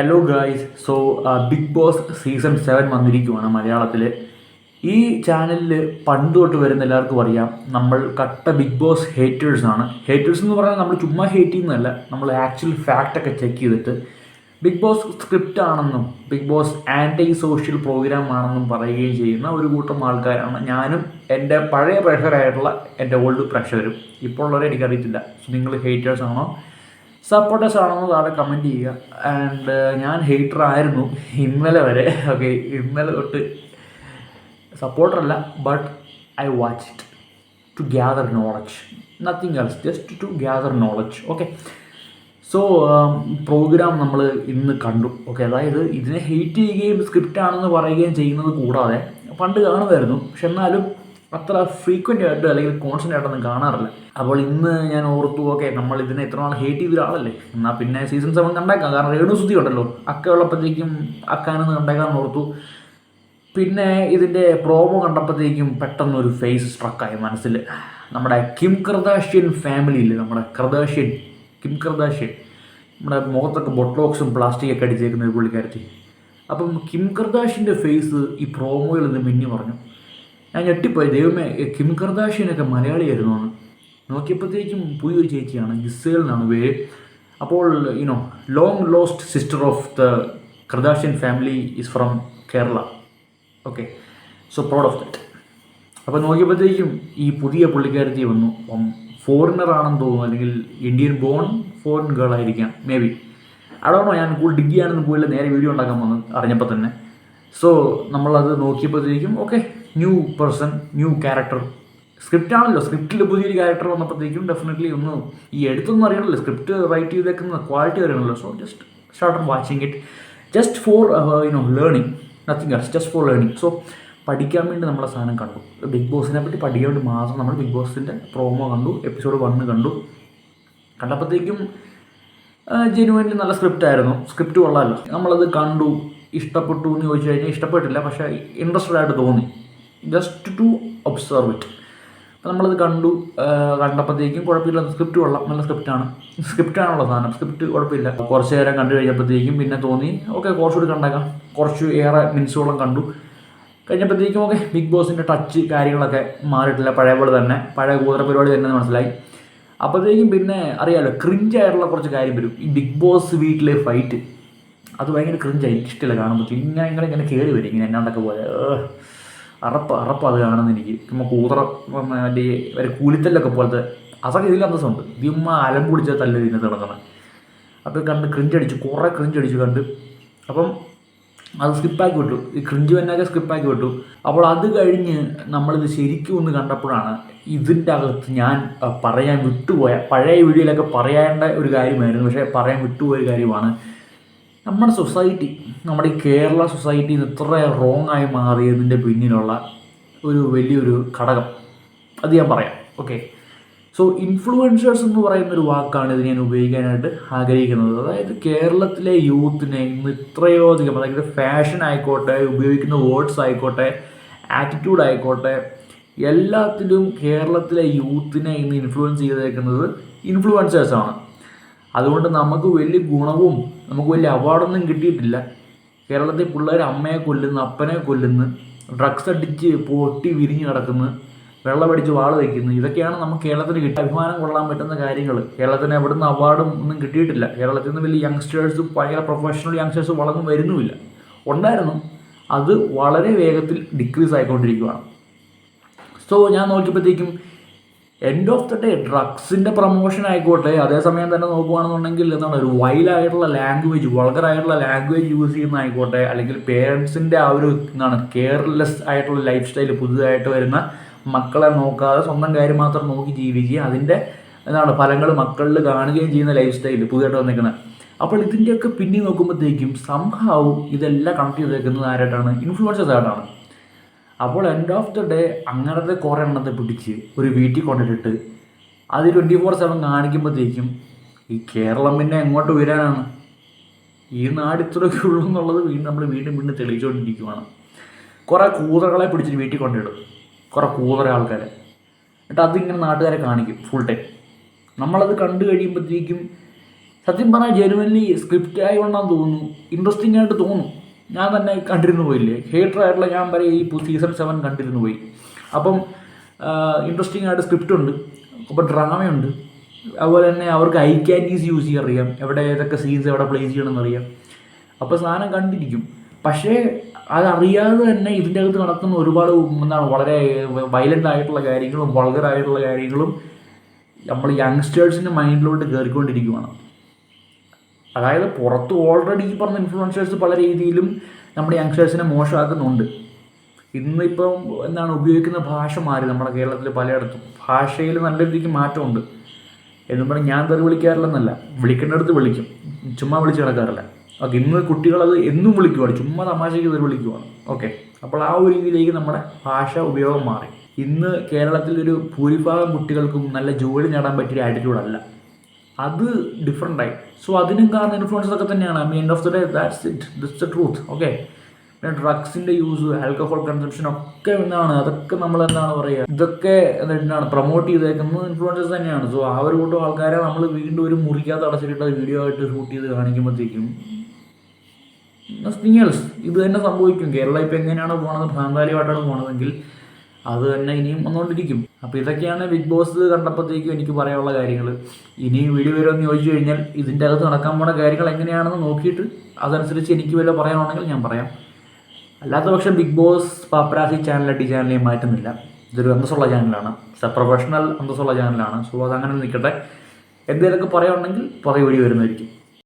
Hello guys so Bigg Boss season seven വന്നിരിക്കുവാണ് മലയാളത്തിൽ ഈ ചാനലിൽ പണ്ട് തൊട്ട് വരുന്ന എല്ലാവർക്കും അറിയാം നമ്മൾ കട്ട ബിഗ് ബോസ് ഹേറ്റേഴ്സ് ആണ്. ഹേറ്റേഴ്സ് എന്ന് പറഞ്ഞാൽ നമ്മൾ ചുമ്മാ ഹേറ്റ് ചെയ്യുന്നതല്ല നമ്മൾ ആക്ച്വൽ ഫാക്റ്റൊക്കെ ചെക്ക് ചെയ്തിട്ട്. ബിഗ് ബോസ് സ്ക്രിപ്റ്റ് ആണെന്നും Bigg Boss anti social programme ആണെന്നും പറയുകയും ചെയ്യുന്ന ഒരു കൂട്ടം ആൾക്കാരാണ്. ഞാനും എന്റെ പഴയ പ്രഷറായിട്ടുള്ള എന്റെ ഓൾഡ് പ്രഷറും ഇപ്പോൾ ഉള്ളവരെ എനിക്കറിയത്തില്ല നിങ്ങൾ ഹേറ്റേഴ്സ് ആണോ? സപ്പോർട്ടേഴ്സ് ആണോ താഴെ കമന്റ് ചെയ്യുക. ആൻഡ് ഞാൻ ഹെയ്റ്റർ ആയിരുന്നു ഇന്നലെ വരെ. ഓക്കെ ഇന്നലെ തൊട്ട് സപ്പോർട്ടറല്ല but I watch it to gather knowledge nothing else just to gather knowledge okay so programme നമ്മൾ ഇന്ന് കണ്ടു. ഓക്കെ അതായത് ഇതിനെ ഹെയ്റ്റ് ചെയ്യുകയും സ്ക്രിപ്റ്റ് ആണെന്ന് പറയുകയും ചെയ്യുന്നത് കൂടാതെ പണ്ട് കാണുമായിരുന്നു. പക്ഷെ എന്നാലും അത്ര ഫ്രീക്വന്റ് ആയിട്ട് അല്ലെങ്കിൽ കോൺസ്റ്റന്റ് ആയിട്ടൊന്നും കാണാറില്ല. അപ്പോൾ ഇന്ന് ഞാൻ ഓർത്തു ഓക്കെ നമ്മൾ ഇതിനെ എത്ര നാൾ ഹേറ്റ് ചെയ്ത ഒരാളല്ലേ എന്നാൽ പിന്നെ സീസൺ സെവൻ കണ്ടേക്കാം. കാരണം രേണു സുദ്ധി ഉണ്ടല്ലോ. അക്ക ഉള്ളപ്പോഴത്തേക്കും അക്കാനെന്ന് കണ്ടേക്കാൻ ഓർത്തു. പിന്നെ ഇതിന്റെ പ്രോമോ കണ്ടപ്പോഴത്തേക്കും പെട്ടെന്ന് ഒരു ഫേസ് സ്ട്രക്കായി മനസ്സിൽ. നമ്മുടെ കിം കർദാഷ്യൻ ഫാമിലിയിൽ നമ്മുടെ കർദാഷ്യൻ കിം കർദാഷ്യൻ നമ്മുടെ മുഖത്തൊക്കെ ബൊട്ടോക്സും പ്ലാസ്റ്റിക്കൊക്കെ അടിച്ചേക്കുന്ന ഒരു പുള്ളിക്കാരത്തി. അപ്പം കിം കർദാഷിന്റെ ഫേസ് ഈ പ്രോമോയിൽ നിന്ന് മിന്നി പറഞ്ഞു ഞാൻ ഞെട്ടിപ്പോയി. ദൈവമേ കിം കർദാഷ്യനൊക്കെ മലയാളിയായിരുന്നു എന്ന്. നോക്കിയപ്പോഴത്തേക്കും പുതിയൊരു ചേച്ചിയാണ് ഗിസേൽ എന്നാണ് പേര്. അപ്പോൾ you know long lost sister of the Kardashian family is from Kerala okay so proud of that അപ്പോൾ നോക്കിയപ്പോഴത്തേക്കും ഈ പുതിയ പുള്ളിക്കാരത്തി വന്നു. അപ്പം ഫോറിനർ ആണെന്ന് തോന്നുന്നു അല്ലെങ്കിൽ ഇന്ത്യൻ ബോൺ ഫോറിൻ ഗേൾ ആയിരിക്കാം മേ ബി അടോണോ ഞാൻ കൂടുതൽ ഡിഗ് ആണെന്ന് പോയില്ല നേരെ വീഡിയോ ഉണ്ടാക്കാൻ വന്നു അറിഞ്ഞപ്പോൾ തന്നെ. സോ നമ്മളത് നോക്കിയപ്പോഴത്തേക്കും okay new person new character. Script ആണല്ലോ സ്ക്രിപ്റ്റിൽ പുതിയൊരു ക്യാരക്ടർ വന്നപ്പോഴത്തേക്കും ഡെഫിനറ്റ്ലി ഒന്ന് ഈ എടുത്തൊന്നും അറിയണമല്ലോ സ്ക്രിപ്റ്റ് റൈറ്റ് ചെയ്തേക്കുന്ന ക്വാളിറ്റി അറിയണമല്ലോ. So just start watching it just for you know learning nothing else just for learning so പഠിക്കാൻ വേണ്ടി നമ്മളെ സാധനം കണ്ടു. ബിഗ് ബോസിനെ പറ്റി പഠിക്കാൻ വേണ്ടി മാത്രം നമ്മൾ ബിഗ് ബോസിന്റെ പ്രോമോ കണ്ടു എപ്പിസോഡ് വണ്ണ് കണ്ടു. കണ്ടപ്പോഴത്തേക്കും ജെനുവൻലി നല്ല സ്ക്രിപ്റ്റ് ആയിരുന്നു. സ്ക്രിപ്റ്റ് കൊള്ളാമല്ലോ നമ്മളത് കണ്ടു ഇഷ്ടപ്പെട്ടു എന്ന് ചോദിച്ചു കഴിഞ്ഞാൽ ഇഷ്ടപ്പെട്ടില്ല പക്ഷേ ഇൻട്രസ്റ്റഡ് ആയിട്ട് തോന്നി. ജസ്റ്റ് ടു ഒബ്സർവ് ഇറ്റ് അപ്പോൾ നമ്മളത് കണ്ടു കണ്ടപ്പോഴത്തേക്കും കുഴപ്പമില്ല. സ്ക്രിപ്റ്റ് കൊള്ളാം. നല്ല സ്ക്രിപ്റ്റാണ് സ്ക്രിപ്റ്റാണുള്ള സാധനം. സ്ക്രിപ്റ്റ് കുഴപ്പമില്ല. കുറച്ച് നേരം കണ്ടു കഴിഞ്ഞപ്പോഴത്തേക്കും പിന്നെ തോന്നി ഓക്കെ കുറച്ചുകൂടി കണ്ടേക്കാം. കുറച്ച് ഏറെ മിനിറ്റ്സോളം കണ്ടു. കഴിഞ്ഞപ്പോഴത്തേക്കും ഓക്കെ ബിഗ് ബോസിന്റെ ടച്ച് കാര്യങ്ങളൊക്കെ മാറിയിട്ടില്ല. പഴയ പോലെ തന്നെ. പഴയ കൂതറ പരിപാടി തന്നെ മനസ്സിലായി. അപ്പോഴത്തേക്കും പിന്നെ അറിയാമല്ലോ ക്രിഞ്ചായിട്ടുള്ള കുറച്ച് കാര്യം വരും. ഈ ബിഗ് ബോസ് വീട്ടിലെ ഫൈറ്റ് അത് ഭയങ്കര ക്രിഞ്ചായി എനിക്കിഷ്ടമില്ല കാണുമ്പോഴത്തേക്കും ഇങ്ങനെ ഇങ്ങനെ ഇങ്ങനെ കയറി വരും. ഇങ്ങനെ എന്നാണ്ടൊക്കെ പോലെ. അറപ്പ് അറപ്പ് അത് കാണുന്ന എനിക്ക്. ചുമ്മാ കൂതറ മറ്റേ ഒരു കൂലിത്തല്ലൊക്കെ പോലത്തെ അതൊക്കെ ഇതിൽ അന്തസ്സുണ്ട് ഇതിമ്മ അലം പിടിച്ച തല്ല് ഇതിനകത്ത് കിടക്കണം അപ്പോൾ കണ്ട് ക്രിഞ്ചടിച്ചു കുറേ ക്രിഞ്ചടിച്ചു കണ്ട്. അപ്പം അത് സ്കിപ്പാക്കി വിട്ടു. ഈ ക്രിഞ്ച് വന്നൊക്കെ സ്കിപ്പാക്കി വിട്ടു. അപ്പോൾ അത് കഴിഞ്ഞ് നമ്മളിത് ശരിക്കും ഒന്ന് കണ്ടപ്പോഴാണ് ഇതിന്റെ അകത്ത് ഞാൻ പറയാൻ വിട്ടുപോയ പഴയ വീഡിയോയിലൊക്കെ പറയേണ്ട ഒരു കാര്യമായിരുന്നു. പക്ഷേ പറയാൻ വിട്ടുപോയ കാര്യമാണ് നമ്മുടെ സൊസൈറ്റി നമ്മുടെ ഈ കേരള സൊസൈറ്റി ഇത്ര റോങ് ആയി മാറിയതിന്റെ പിന്നിലുള്ള ഒരു വലിയൊരു ഘടകം. അത് ഞാൻ പറയാം. ഓക്കെ സോ ഇൻഫ്ലുവൻസേഴ്സ് എന്ന് പറയുന്ന ഒരു വാക്കാണ് ഇത് ഞാൻ ഉപയോഗിക്കാനായിട്ട് ആഗ്രഹിക്കുന്നത്. അതായത് കേരളത്തിലെ യൂത്തിനെ ഇന്ന് ഇത്രയോ അധികം അതായത് ഫാഷൻ ആയിക്കോട്ടെ ഉപയോഗിക്കുന്ന വേർഡ്സ് ആയിക്കോട്ടെ ആറ്റിറ്റ്യൂഡ് ആയിക്കോട്ടെ എല്ലാത്തിലും കേരളത്തിലെ യൂത്തിനെ ഇന്ന് ഇൻഫ്ലുവൻസ് ചെയ്തേക്കുന്നത് ഇൻഫ്ലുവൻസേഴ്സാണ് അതുകൊണ്ട് നമുക്ക് വലിയ ഗുണവും നമുക്ക് വലിയ അവാർഡൊന്നും കിട്ടിയിട്ടില്ല. കേരളത്തിൽ പിള്ളേർ അമ്മയെ കൊല്ലുന്നു അപ്പനെ കൊല്ലുന്നു ഡ്രഗ്സ് അടിച്ച് പൊട്ടി വിരിഞ്ഞ് കിടക്കുന്നു വെള്ളമടിച്ച് വാൾ വയ്ക്കുന്നു ഇതൊക്കെയാണ് നമുക്ക് കേരളത്തിന് കിട്ടിയ അഭിമാനം കൊള്ളാൻ പറ്റുന്ന കാര്യങ്ങൾ. കേരളത്തിന് എവിടുന്ന് അവാർഡും ഒന്നും കിട്ടിയിട്ടില്ല. കേരളത്തിൽ നിന്ന് വലിയ യങ്സ്റ്റേഴ്സ് ഭയങ്കര പ്രൊഫഷണൽ യങ്സ്റ്റേഴ്സ് വളർന്നു വരുന്നുമില്ല. ഉണ്ടായിരുന്നു. അത് വളരെ വേഗത്തിൽ ഡിക്രീസ് ആയിക്കൊണ്ടിരിക്കുകയാണ് സോ ഞാൻ നോക്കിയപ്പോഴത്തേക്കും എൻഡ് ഓഫ് ദ ഡേ ഡ്രഗ്സിന്റെ പ്രൊമോഷൻ ആയിക്കോട്ടെ അതേസമയം തന്നെ നോക്കുകയാണെന്നുണ്ടെങ്കിൽ എന്താണ് ഒരു വൈലായിട്ടുള്ള ലാംഗ്വേജ് വൾഗറായിട്ടുള്ള ലാംഗ്വേജ് യൂസ് ചെയ്യുന്ന ആയിക്കോട്ടെ അല്ലെങ്കിൽ പേരൻസിന്റെ ആ ഒരു എന്താണ് കെയർലെസ് ആയിട്ടുള്ള ലൈഫ് സ്റ്റൈൽ പുതുതായിട്ട് വരുന്ന മക്കളെ നോക്കാതെ സ്വന്തം കാര്യം മാത്രം നോക്കി ജീവിക്കുകയും അതിന്റെ എന്താണ് ഫലങ്ങൾ മക്കളിൽ കാണുകയും ചെയ്യുന്ന ലൈഫ് സ്റ്റൈൽ പുതിയതായിട്ട് വന്നിരിക്കുന്നത് അപ്പോൾ ഇതിന്റെയൊക്കെ പിന്നെ നോക്കുമ്പോഴത്തേക്കും സംഭവം ഇതെല്ലാം കണക്ട് ചെയ്തേക്കുന്നത് ആരായിട്ടാണ്? ഇൻഫ്ലുവൻസേഴ്സ് ആയിട്ടാണ്. അപ്പോൾ എൻഡ് ഓഫ് ദി ഡേ അങ്ങനത്തെ കുറേ എണ്ണത്തെ പിടിച്ച് ഒരു വീട്ടിൽ കൊണ്ടിട്ടിട്ട് അത് ട്വന്റി ഫോർ സെവൻ കാണിക്കുമ്പോഴത്തേക്കും ഈ കേരളം പിന്നെ എങ്ങോട്ട് വരാനാണ്? ഈ നാട് ഇത്രയൊക്കെ ഉള്ളൂ എന്നുള്ളത് വീണ്ടും നമ്മൾ വീണ്ടും വീണ്ടും തെളിയിച്ചുകൊണ്ടിരിക്കുവാണ്. കുറേ കൂതറകളെ പിടിച്ചിട്ട് വീട്ടിൽ കൊണ്ടിടും കുറേ കൂതറ ആൾക്കാരെ. എന്നിട്ട് അതിങ്ങനെ നാട്ടുകാരെ കാണിക്കും ഫുൾ ടൈം നമ്മളത് കണ്ടു കഴിയുമ്പോഴത്തേക്കും സത്യം പറഞ്ഞാൽ ജനുവൻലി സ്ക്രിപ്റ്റ് ആയതുകൊണ്ടാന്ന് തോന്നുന്നു. ഇൻട്രസ്റ്റിംഗ് ആയിട്ട് തോന്നും. ഞാൻ തന്നെ കണ്ടിരുന്നു പോയില്ലേ? ഹേറ്റർ ആയിട്ടുള്ള ഞാൻ വരെ ഈ സീസൺ സെവൻ കണ്ടിരുന്നു പോയി. അപ്പം ഇൻട്രസ്റ്റിംഗ് ആയിട്ട് സ്ക്രിപ്റ്റ് ഉണ്ട്. അപ്പോൾ ഡ്രാമയുണ്ട് അതുപോലെ തന്നെ അവർക്ക് ഐ ക്യാൻഡീസ് യൂസ് ചെയ്യാൻ അറിയാം എവിടെ ഏതൊക്കെ സീൻസ് എവിടെ പ്ലേസ് ചെയ്യണമെന്ന് അറിയാം അപ്പോൾ സാധനം കണ്ടിരിക്കും. പക്ഷേ അതറിയാതെ തന്നെ ഇതിന്റെ അകത്ത് നടക്കുന്ന ഒരുപാട് എന്താണ് വളരെ വയലന്റ് ആയിട്ടുള്ള കാര്യങ്ങളും വൾഗർ ആയിട്ടുള്ള കാര്യങ്ങളും നമ്മൾ യങ്സ്റ്റേഴ്സിന്റെ മൈൻഡിലോട്ട് കയറിക്കൊണ്ടിരിക്കുകയാണ് അതായത് പുറത്ത് ഓൾറെഡി ഈ പറഞ്ഞ ഇൻഫ്ലുവൻസേഴ്സ് പല രീതിയിലും നമ്മുടെ യങ്സ്റ്റേഴ്സിനെ മോശമാക്കുന്നുണ്ട്. ഇന്നിപ്പം എന്താണ് ഉപയോഗിക്കുന്ന ഭാഷ മാറി നമ്മുടെ കേരളത്തിൽ പലയിടത്തും. ഭാഷയിൽ നല്ല രീതിക്ക് മാറ്റമുണ്ട്. എന്നും പറഞ്ഞാൽ ഞാൻ തെറി വിളിക്കാറില്ലെന്നല്ല. വിളിക്കേണ്ടടുത്ത് വിളിക്കും. ചുമ്മാ വിളിച്ച് കിടക്കാറില്ല ഓക്കെ ഇന്ന് കുട്ടികളത് എന്നും വിളിക്കുവാണ്. ചുമ്മാ തമാശയ്ക്ക് തെറി വിളിക്കുവാണ്. ഓക്കെ അപ്പോൾ ആ ഒരു രീതിയിലേക്ക് നമ്മുടെ ഭാഷ ഉപയോഗം മാറി. ഇന്ന് കേരളത്തിലൊരു ഭൂരിഭാഗം കുട്ടികൾക്കും നല്ല ജോലി നേടാൻ പറ്റിയ ആറ്റിറ്റ്യൂഡല്ല അത് ഡിഫറെന്റ് ആയി. സോ അതിനും കാരണം ഇൻഫ്ലുവൻസ് ഒക്കെ തന്നെയാണ്. Mean end of the day that's it this the truth okay പിന്നെ ഡ്രഗ്സിന്റെ യൂസ് ആൽക്കഹോൾ കൺസംഷൻ ഒക്കെ എന്താണ് അതൊക്കെ നമ്മൾ എന്താണ് പറയുക? ഇതൊക്കെ എന്താണ് പ്രൊമോട്ട് ചെയ്തേക്കുന്നത് ഇൻഫ്ലുവൻസേഴ്സ് തന്നെയാണ്. സോ ആ ഒരു കൂട്ടം ആൾക്കാരെ നമ്മൾ വീണ്ടും ഒരു മുറിക്കകത്ത് അടച്ചിട്ട് വീഡിയോ ആയിട്ട് ഷൂട്ട് ചെയ്ത് കാണിക്കുമ്പോഴത്തേക്കും നത്തിങ് ഇത് തന്നെ സംഭവിക്കും. കേരളം ഇപ്പം എങ്ങനെയാണ് പോണത്? ഭ്രാന്താലിയായിട്ടാണ് പോണതെങ്കിൽ അത് തന്നെ ഇനിയും വന്നുകൊണ്ടിരിക്കും അപ്പോൾ ഇതൊക്കെയാണ് ബിഗ് ബോസ് കണ്ടപ്പോഴത്തേക്കും എനിക്ക് പറയാനുള്ള കാര്യങ്ങൾ ഇനി വീഡിയോ വരുമെന്ന് ചോദിച്ചു കഴിഞ്ഞാൽ ഇതിന്റെ അകത്ത് നടക്കാൻ പോണ കാര്യങ്ങൾ എങ്ങനെയാണെന്ന് നോക്കിയിട്ട് അതനുസരിച്ച് എനിക്ക് വല്ല പറയാനുണ്ടെങ്കിൽ ഞാൻ പറയാം. അല്ലാത്ത പക്ഷം ബിഗ് ബോസ് പാപ്പരാസി ചാനൽ ടി ചാനലിനെ മാറ്റുന്നില്ല. ഇതൊരു അന്തസ്സുള്ള ചാനലാണ് പ്രൊഫഷണൽ അന്തസ്സുള്ള ചാനലാണ് സോ അത് അങ്ങനെ നിൽക്കട്ടെ. എന്തെങ്കിലുമൊക്കെ പറയുകയാണെങ്കിൽ പറയ വീഡിയോ വരുന്നതായിരിക്കും.